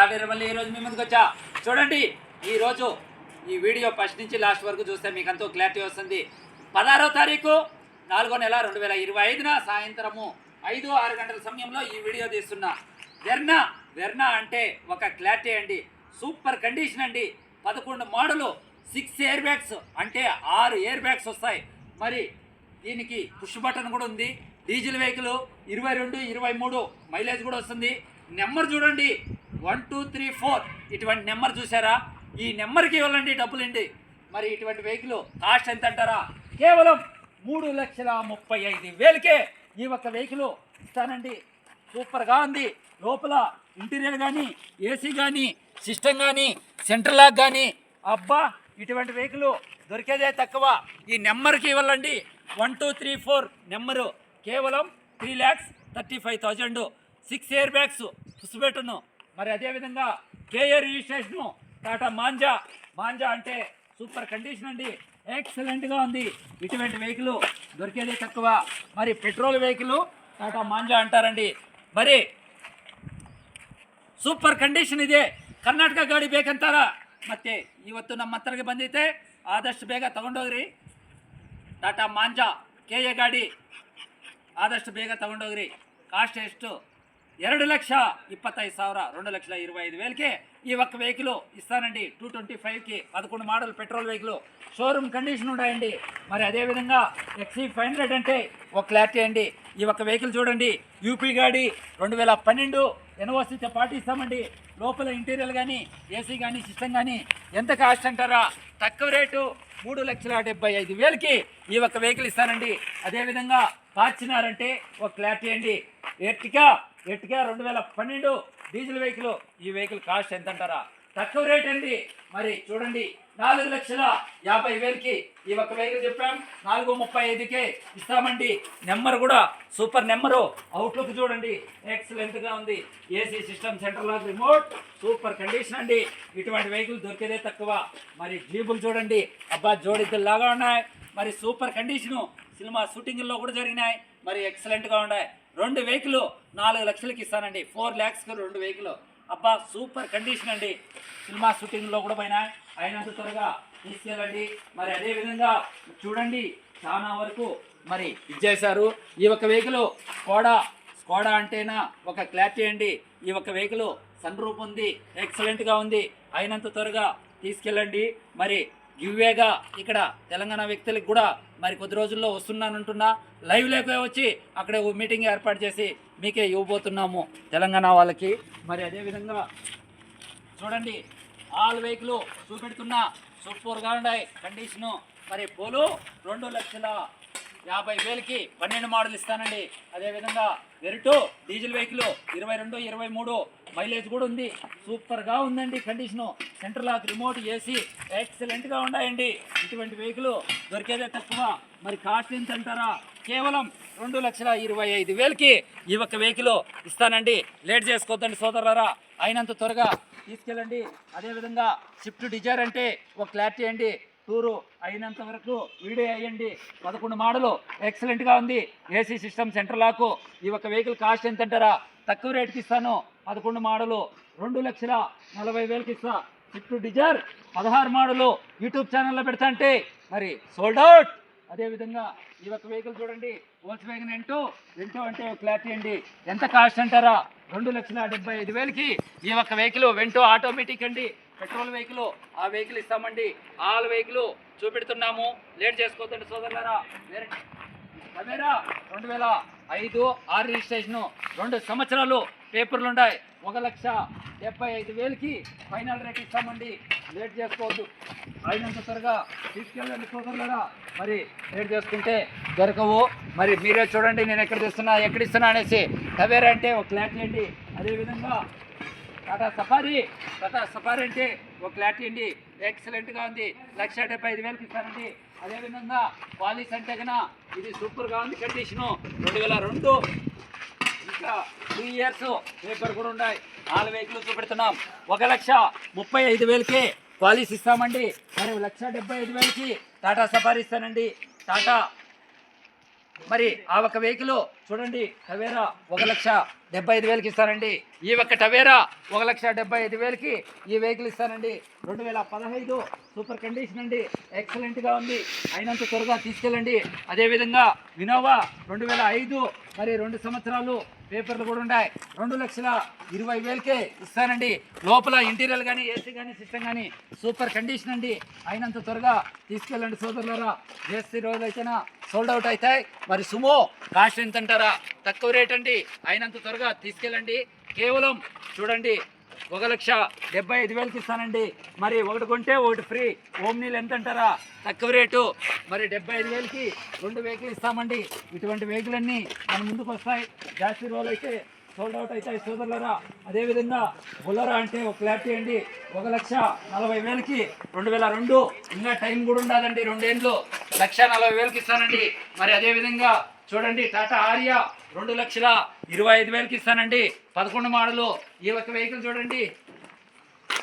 టాటా మళ్ళీ ఈ రోజు మీ ముందుకు వచ్చా. చూడండి ఈరోజు ఈ వీడియో ఫస్ట్ నుంచి లాస్ట్ వరకు చూస్తే మీకు ఎంతో క్లారిటీ వస్తుంది. పదహారో తారీఖు నాలుగో నెల రెండు వేల ఇరవై ఐదున సాయంత్రము ఐదు ఆరు గంటల సమయంలో ఈ వీడియో తీస్తున్నా. వెర్నా వెర్నా అంటే ఒక క్లారిటీ అండి. సూపర్ కండిషన్ అండి. పదకొండు మోడలు సిక్స్ ఎయిర్ బ్యాగ్స్ అంటే ఆరు ఎయిర్ బ్యాగ్స్ వస్తాయి. మరి దీనికి పుష్ బటన్ కూడా ఉంది. డీజిల్ వెహికల్ ఇరవై రెండు ఇరవై మూడు మైలేజ్ కూడా వస్తుంది. నెంబర్ చూడండి. One two three four. ఇటువంటి నెంబర్ చూసారా ఈ నెంబర్కి ఇవ్వాలండి డబ్బులండి. మరి ఇటువంటి వెహికల్ కాస్ట్ ఎంత అంటారా కేవలం మూడు లక్షల ముప్పై ఐదు వేలకే ఈ ఒక్క వెహికల్ ఇస్తానండి. సూపర్గా ఉంది. లోపల ఇంటీరియర్ కానీ ఏసీ కానీ సిస్టమ్ కానీ సెంట్రల్ లాక్ కానీ అబ్బా ఇటువంటి వెహికల్ దొరికేదే తక్కువ. ఈ నెంబర్కి ఇవ్వాలండి. One two three four number. కేవలం three lakhs thirty five thousand. Six year bags పుసిపెట్టును మరి అదేవిధంగా KA registration Tata Manza Manza అంటే సూపర్ కండిషన్ అండి ఎక్సలెంట్గా ఉంది ఇటువంటి వెహికల్ దొరికేదే తక్కువ మరి పెట్రోల్ వెహికల్ టాటా మాంజా ಅಂತಾರಂಡಿ మరి ಸೂಪರ್ ಕಂಡೀಷನ್ ಇದೆ ಕರ್ನಾಟಕ ಗಾಡಿ ಬೇಕಂತಾರ ಮತ್ತೆ ಇವತ್ತು ನಮ್ಮ ಹತ್ರಗೆ ಬಂದೈತೆ ಆದಷ್ಟು ಬೇಗ ತಗೊಂಡೋಗ್ರಿ ಟಾಟಾ ಮಾಂಜಾ ಕೆ ಎ ಗಾಡಿ ಆದಷ್ಟು ಬೇಗ ತಗೊಂಡೋಗ್ರಿ ಕಾಸ್ಟ್ ಎಷ್ಟು ಎರಡು లక్ష ఇప్పత్తైదు ಸಾವಿರ రెండు లక్షల ఇరవై ఐదు వేలకి ఈ ఒక్క వెహికల్ ఇస్తానండి టూ ట్వంటీ ఫైవ్కి పదకొండు model petrol vehicle showroom condition ఉన్నాయండి మరి అదేవిధంగా ఎక్సీ ఫైవ్ హండ్రెడ్ అంటే ఒక క్లారిటీ అండి ఈ ఒక్క వెహికల్ చూడండి యూపీ గాడి రెండు వేల పన్నెండు ఎన్ఓసితో పాటు ఇస్తామండి లోపల ఇంటీరియర్ కానీ ఏసీ కానీ సిస్టమ్ కానీ ఎంత కాస్ట్ అంటారా తక్కువ రేటు మూడు లక్షల డెబ్బై ఐదు వేలకి ఈ ఒక్క వెహికల్ ఇస్తానండి అదేవిధంగా పార్చినారంటే ఒక క్లారిటీ అండి ఎర్టికా ఎర్టికా రెండు వేల పన్నెండు డీజిల్ వెహికల్. ఈ వెహికల్ కాస్ట్ ఎంత అంటారా తక్కువ రేట్ అండి. మరి చూడండి నాలుగు లక్షల యాభై వేలకి ఈ ఒక్క వెహికల్ చెప్పాం. నాలుగు ముప్పై ఐదుకే ఇస్తామండి. నెంబర్ కూడా సూపర్ నెంబరు. అవుట్లుక్ చూడండి ఎక్సలెంట్గా ఉంది. AC system central lock remote. Super condition అండి. ఇటువంటి వెహికల్ దొరికేదే తక్కువ. మరి జీబులు చూడండి. అబ్బా జోడిద్దరు లాగా ఉన్నాయి. మరి సూపర్ కండిషను సినిమా షూటింగ్లో కూడా జరిగినాయి. మరి ఎక్సలెంట్గా ఉన్నాయి. రెండు వెహికల్ నాలుగు లక్షలకి ఇస్తానండి. ఫోర్ ల్యాక్స్కి రెండు వెహికల్ అబ్బా సూపర్ కండిషన్ అండి. సినిమా షూటింగ్లో కూడా పోయినా. అయినంత త్వరగా తీసుకెళ్ళండి. మరి అదేవిధంగా చూడండి చాలా వరకు మరి ఇచ్చేశారు. ఈ ఒక్క వెహికల్ స్కోడా స్కోడా అంటేనా ఒక క్లారిటీ అండి ఈ ఒక్క వెహికల్ సన్ రూప్ ఉంది ఎక్సలెంట్గా ఉంది. అయినంత త్వరగా తీసుకెళ్ళండి. మరి యువేగా ఇక్కడ తెలంగాణ వ్యక్తులకు కూడా మరి కొద్ది రోజుల్లో వస్తున్నానంటున్నా. లైవ్ లేకపోయి వచ్చి అక్కడే ఓ మీటింగ్ ఏర్పాటు చేసి మీకే ఇవ్వబోతున్నాము తెలంగాణ వాళ్ళకి. మరి అదేవిధంగా చూడండి ఆల్ వెహికల్ చూపెడుతున్నా సూపర్గా ఉన్నాయి కండిషను. మరి పోలు రెండు లక్షల యాభై వేలకి పన్నెండు మోడల్ ఇస్తానండి. అదేవిధంగా వెరిటో డీజిల్ వెహికల్ ఇరవై రెండు ఇరవై మూడు మైలేజ్ కూడా ఉంది. సూపర్గా ఉందండి condition. Centre lock remote AC ఎక్సలెంట్గా ఉన్నాయండి. ఇటువంటి వెహికల్ దొరికేదే తక్కువ. మరి కాస్ట్ ఎంత అంటారా? కేవలం రెండు లక్షల ఇరవై ఐదు వేలకి ఈ ఒక్క వెహికల్ ఇస్తానండి. లేట్ చేసుకోవద్దండి సోదరులారా. అయినంత త్వరగా తీసుకెళ్ళండి. అదేవిధంగా స్విఫ్ట్ డిజైర్ అంటే ఒక క్లారిటీ అండి. టూరు అయినంత వరకు వీడియో అయ్యండి. పదకొండు మోడలు ఎక్సలెంట్గా ఉంది. ఏసీ సిస్టమ్ సెంటర్ లాకు ఈ యొక్క వెహికల్ కాస్ట్ ఎంత అంటారా తక్కువ రేటుకి ఇస్తాను. పదకొండు మోడలు రెండు లక్షల నలభై వేలకి ఇస్తా. స్విఫ్ట్ డిజైర్ పదహారు మోడలు యూట్యూబ్ ఛానల్లో పెడతా అంటే మరి సోల్డ్ అవుట్ అదేవిధంగా ఈ యొక్క వెహికల్ చూడండి. వోల్స్ వ్యాగన్ ఎంటో ఎంటో అంటే క్లారిటీ అండి. ఎంత కాస్ట్ అంటారా? రెండు లక్షల డెబ్బై ఐదు వేలకి ఈ ఒక్క వెహికల్ వెంటో ఆటోమేటిక్ అండి. పెట్రోల్ వెహికల్ ఆ వెహికల్ ఇస్తామండి. ఆల్ వెహికల్ చూపెడుతున్నాము. లేట్ చేసుకోవద్దండి సోదరులారా. వేరే రెండు వేల ఐదు ఆరు రిజిస్ట్రేషన్. రెండు సంవత్సరాలు పేపర్లు ఉన్నాయి. ఒక లక్ష డెబ్బై ఐదు వేలకి ఫైనల్ రేట్ ఇస్తామండి. లేట్ చేసుకోవద్దు. అయినంత త్వరగా తీసుకెళ్ళండి సోదరులరా. మరి లేట్ చేసుకుంటే దొరకవు. మరి మీరే చూడండి నేను ఎక్కడ తెస్తున్నా ఎక్కడ ఇస్తున్నా అనేసి టవేరా అంటే ఒక క్లారిటీ అండి. అదేవిధంగా టాటా సఫారీ టాటా సఫారీ అంటే ఒక క్లారిటీ అండి. ఎక్సలెంట్గా ఉంది. లక్ష డెబ్బై ఐదు వేలకి ఇస్తానండి అదేవిధంగా పాలిస్ అంటే కన్నా ఇది సూపర్గా ఉంది కండిషను. రెండు వేల రెండు. ఇంకా టూ ఇయర్స్ పేపర్ కూడా ఉన్నాయి. నాలుగు వెహికల్ చూపెడుతున్నాం. ఒక లక్ష ముప్పై ఐదు వేలకి పాలిస్ ఇస్తామండి. మరి లక్ష డెబ్బై ఐదు వేలకి టాటా సఫారీ ఇస్తానండి. టాటా. మరి ఆ ఒక వెహికల్ చూడండి టవేరా ఒక లక్ష డెబ్బై ఐదు వేలకి ఇస్తానండి. ఈ ఒక్క టవేరా ఒక లక్ష డెబ్బై ఐదు వేలకి ఈ వెహికల్ ఇస్తానండి. రెండు వేల పదహైదు సూపర్ కండిషన్ అండి. ఎక్సలెంట్గా ఉంది. అయినంత త్వరగా తీసుకెళ్ళండి. అదేవిధంగా వినోవా రెండు వేల ఐదు మరి రెండు సంవత్సరాలు పేపర్లు కూడా ఉన్నాయి. రెండు లక్షల ఇరవై వేలకే ఇస్తానండి. లోపల ఇంటీరియర్ కానీ ఏసీ కానీ సిస్టమ్ కానీ సూపర్ కండిషన్ అండి. అయినంత త్వరగా తీసుకెళ్ళండి సోదరులరా. ఏసీ రోజు అయితేనా సోల్డ్ అవుట్ అవుతాయి మరి సుమో కాస్ట్ ఎంత అంటారా తక్కువ రేట్ అండి. అయినంత త్వరగా తీసుకెళ్ళండి. కేవలం చూడండి ఒక లక్ష డెబ్బై ఐదు వేలకి ఇస్తానండి. మరి ఒకటి కొంటే ఒకటి ఫ్రీ. ఓమ్నీలు ఎంత అంటారా తక్కువ రేటు. మరి డెబ్బై ఐదు వేలకి రెండు వెహికల్ ఇస్తామండి. ఇటువంటి వెహికల్ అన్నీ మన ముందుకు వస్తాయి. జాస్తి రోజులు అయితే సోల్డ్ అవుట్ అవుతాయి సోదరులరా. అదేవిధంగా బొలరా అంటే ఒక క్లారిటీ అండి. ఒక లక్ష నలభై వేలకి రెండు వేల రెండు. ఇంకా టైం కూడా ఉండదండి రెండేళ్ళు లక్ష నలభై వేలకి ఇస్తానండి. మరి అదేవిధంగా చూడండి టాటా ఆర్యా రెండు లక్షల ఇరవై ఐదు వేలకి ఇస్తానండి. పదకొండు మోడలు ఈ ఒక్క వెహికల్ చూడండి.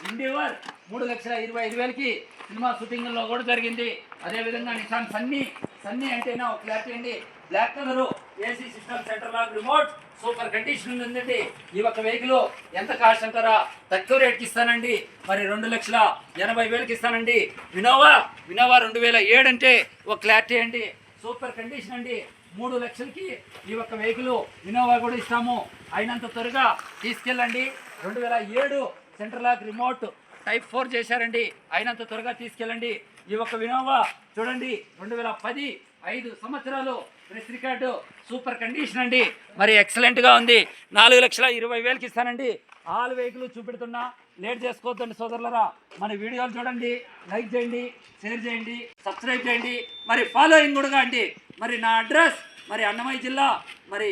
ఇండివర్ మూడు లక్షల ఇరవై ఐదు వేలకి సినిమా షూటింగ్లో కూడా జరిగింది. అదేవిధంగా నిసాన్ సన్నీ సన్నీ అంటేనా ఒక క్లారిటీ అండి. Black colour AC system centre lock remote super condition ఉందండి. ఈ ఒక్క వెహికల్ ఎంత కాస్ట్ అంటారా? తక్కువ రేట్కి ఇస్తానండి. మరి రెండు లక్షల ఎనభై వేలకి ఇస్తానండి. వినోవా వినోవా రెండు వేల ఏడు అంటే ఒక క్లారిటీ అండి. సూపర్ కండిషన్ అండి. మూడు లక్షలకి ఈ ఒక్క వెహికల్ వినోవా కూడా ఇస్తాము. అయినంత త్వరగా తీసుకెళ్ళండి. రెండు వేల ఏడు central lock remote type four చేశారండి. అయినంత త్వరగా తీసుకెళ్ళండి. ఈ ఒక్క వినోవా చూడండి రెండు వేల పది ఐదు సంవత్సరాలు ప్రెస్ రికార్డు సూపర్ కండిషన్ అండి. మరి ఎక్సలెంట్గా ఉంది. నాలుగు లక్షల ఇరవై వేలకి ఇస్తానండి. All vehicle చూపెడుతున్నా. లేట్ చేసుకోవద్దండి సోదరులరా. మన వీడియోలు చూడండి లైక్ చేయండి షేర్ చేయండి సబ్స్క్రైబ్ చేయండి మరి ఫాలోయింగ్ కూడా అండి మరి నా అడ్రస్ మరి అన్నమయ్య జిల్లా మరి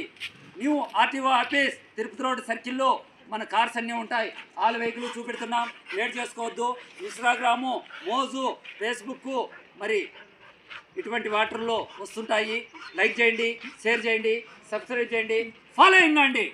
new RTO office Tirupati road సర్కిల్లో మన కార్స్ అన్నీ ఉంటాయి. ఆల్ వెహికల్ చూపెడుతున్నాం. లేట్ చేసుకోవద్దు. ఇన్స్టాగ్రాము మోజు ఫేస్బుక్ మరి ఇటువంటి వాటర్లో వస్తుంటాయి. లైక్ చేయండి షేర్ చేయండి సబ్స్క్రైబ్ చేయండి. ఫాలోయింగ్ అండి